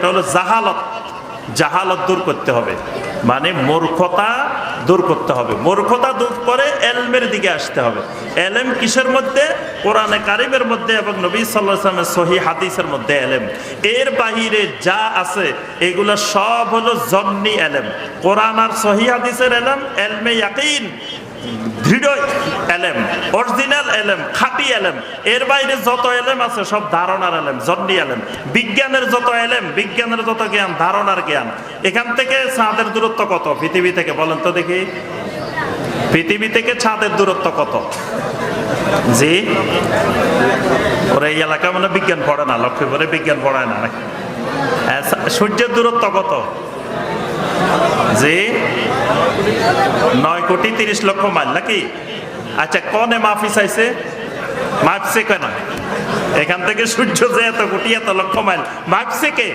এটা হলো জাহালত। জাহালত দূর করতে হবে। মানে মূর্খতা দূর করতে হবে। মূর্খতা দূর করে এলমের দিকে আসতে হবে। এলেম কিসের মধ্যে? কোরআনে কারিমের মধ্যে এবং নবী সাল্লামের সহি হাদিসের মধ্যে এলেম। এর বাহিরে যা আছে, এগুলো সব হলো জন্নি এলেম। কোরআন আর সহি হাদিসের এলেম, এলমে ইয়াকিন, দৃঢ়। এলেম খাঁটি এলেম। এর বাইরে যত এলেম আছে সব ধারণার এলেম জন্নি এলেম। বিজ্ঞানের যত এলেম বিজ্ঞানের যত জ্ঞান ধারণার জ্ঞান। এখান থেকে ছাদের দূরত্ব কত? পৃথিবী থেকে বলেন তো দেখি। পৃথিবী থেকে ছাদের দূরত্ব কত? জি? ওরা এই এলাকা মানে বিজ্ঞান পড়ে না লক্ষ্মীপুরে বিজ্ঞান পড়ায় না হ্যাঁ, সূর্যের দূরত্ব কত? জি? নয় কোটি তিরিশ লক্ষ মাইল নাকি? আচ্ছা কনে মাফি চাইছে? মাপছে কেন? এখান থেকে সূর্য যে এত কোটি, এত লক্ষ মাইল। মাপছে কে?